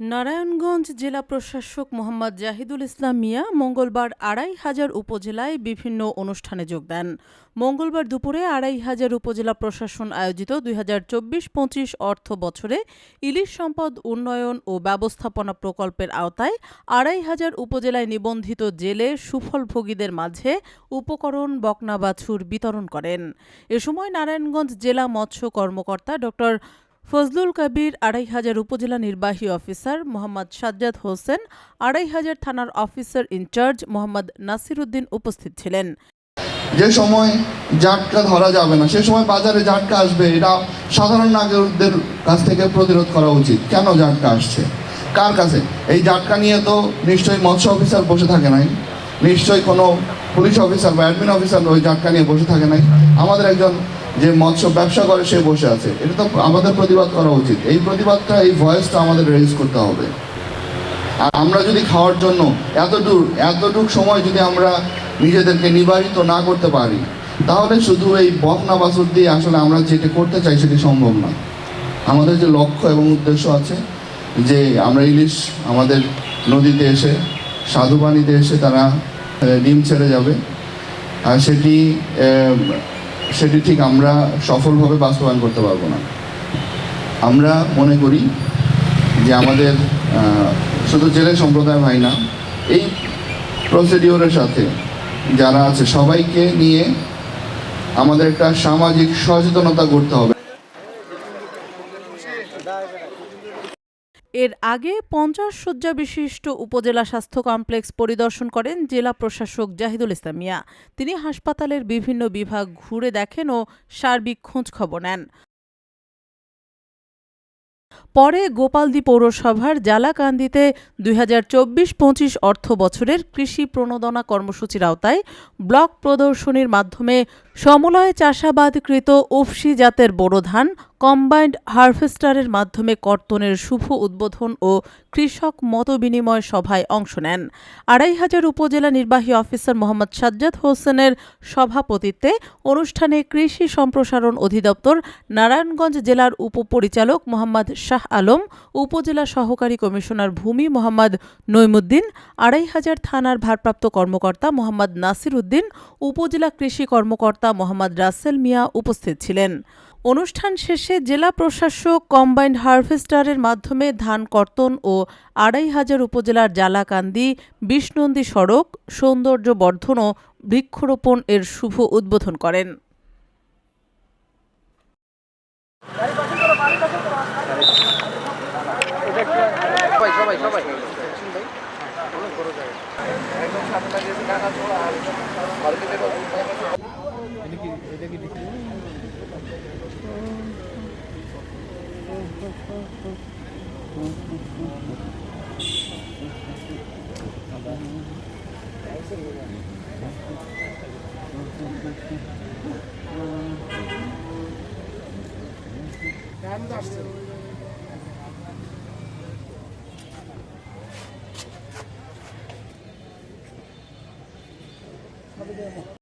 নারায়ণগঞ্জ জেলা প্রশাসক মোহাম্মদ জাহিদুল ইসলাম মিয়া মঙ্গলবার আড়াই হাজার উপজেলায় বিভিন্ন অনুষ্ঠানে যোগ দেন। মঙ্গলবার দুপুরে আড়াই হাজার উপজেলা প্রশাসন আয়োজিত দুই হাজার চব্বিশ পঁচিশ অর্থ বছরে ইলিশ সম্পদ উন্নয়ন ও ব্যবস্থাপনা প্রকল্পের আওতায় আড়াই হাজার উপজেলায় নিবন্ধিত জেলে সুফলভোগীদের মাঝে উপকরণ, বকনা বাছুর বিতরণ করেন। এ সময় নারায়ণগঞ্জ জেলা মৎস্য কর্মকর্তা ডক্টর ফজলুল কবির আড়াই হাজার উপজেলা নির্বাহী অফিসার মোহাম্মদ সাজ্জাদ হোসেন আড়াই হাজার থানার officer in charge Mohammad Nasir Uddin উপস্থিত ছিলেন। যে সময় জাটকা ধরা যাবে না, সে সময় বাজারে জাটকা আসবে, এটা সাধারণ নাগরিকদের কাছ থেকে প্রতিরোধ করা উচিত। কেন জাটকা আসছে? কার কাছে? এই জাটকা নিয়ে তো নিশ্চয়ই মৎস্য অফিসার বসে থাকে নাই। নিশ্চয়ই কোনো পুলিশ অফিসার বা অ্যাডমিন অফিসার ওই জাটকা নিয়ে বসে থাকে নাই। আমাদের একজন যে মৎস্য ব্যবসা করে সে বসে আছে। এটা তো আমাদের প্রতিবাদ করা উচিত। এই প্রতিবাদটা, এই ভয়েসটা আমাদের রেজ করতে হবে। আর আমরা যদি খাওয়ার জন্য এতটুক এতটুক সময় যদি আমরা নিজেদেরকে নিবারিত না করতে পারি, তাহলে শুধু এই বকনা বাসুর দিয়ে আসলে আমরা যেটা করতে চাই সেটি সম্ভব না। আমাদের যে লক্ষ্য এবং উদ্দেশ্য আছে, যে আমরা ইলিশ আমাদের নদীতে এসে পানিতে এসে তারা ডিম ছেড়ে যাবে। আর সেটি সেটি ঠিক আমরা সফলভাবে বাস্তবায়ন করতে পারব না। আমরা মনে করি যে আমাদের শুধু জেলে সম্প্রদায় হয় না, এই প্রসিডিওরের সাথে যারা আছে সবাইকে নিয়ে আমাদের একটা সামাজিক সচেতনতা করতে হবে। এর আগে পঞ্চাশ শয্যা বিশিষ্ট উপজেলা স্বাস্থ্য কমপ্লেক্স পরিদর্শন করেন জেলা প্রশাসক জাহিদুল ইসলাম মিয়া। তিনি হাসপাতালের বিভিন্ন বিভাগ ঘুরে দেখেন ও সার্বিক খোঁজ খবর নেন। পরে গোপালদি পৌরসভার জালাকান্দিতে দুই হাজার চব্বিশ পঁচিশ অর্থ বছরের কৃষি প্রণোদনা কর্মসূচির আওতায় ব্লক প্রদর্শনীর মাধ্যমে সমলয় চাষাবাদকৃত উফসি জাতের বোরো ধান কম্বাইন্ড হারভেস্টারের মাধ্যমে কর্তনের শুভ উদ্বোধন ও কৃষক মতবিনিময় সভায় অংশ নেন। আড়াই হাজার উপজেলা নির্বাহী অফিসার মোহাম্মদ সাজ্জাদ হোসেনের সভাপতিত্বে অনুষ্ঠানে কৃষি সম্প্রসারণ অধিদপ্তর, নারায়ণগঞ্জ জেলার উপপরিচালক মোহাম্মদ শাহ আলম, উপজেলা সহকারী কমিশনার ভূমি মোহাম্মদ নৈমুদ্দিন আড়াই হাজার থানার ভারপ্রাপ্ত কর্মকর্তা মোহাম্মদ নাসির উদ্দিন উপজেলা কৃষি কর্মকর্তা মোহাম্মদ রাসেল মিয়া উপস্থিত ছিলেন। অনুষ্ঠান শেষে জেলা প্রশাসক, কম্বাইন্ড হারভেস্টারের মাধ্যমে ধান কর্তন ও আড়াই হাজার উপজেলার জালাকান্দি বিষ্ণন্দী সড়ক, সৌন্দর্য বর্ধন ও বৃক্ষরোপণ এর শুভ উদ্বোধন করেন। Kardeşlerim. Tabii de.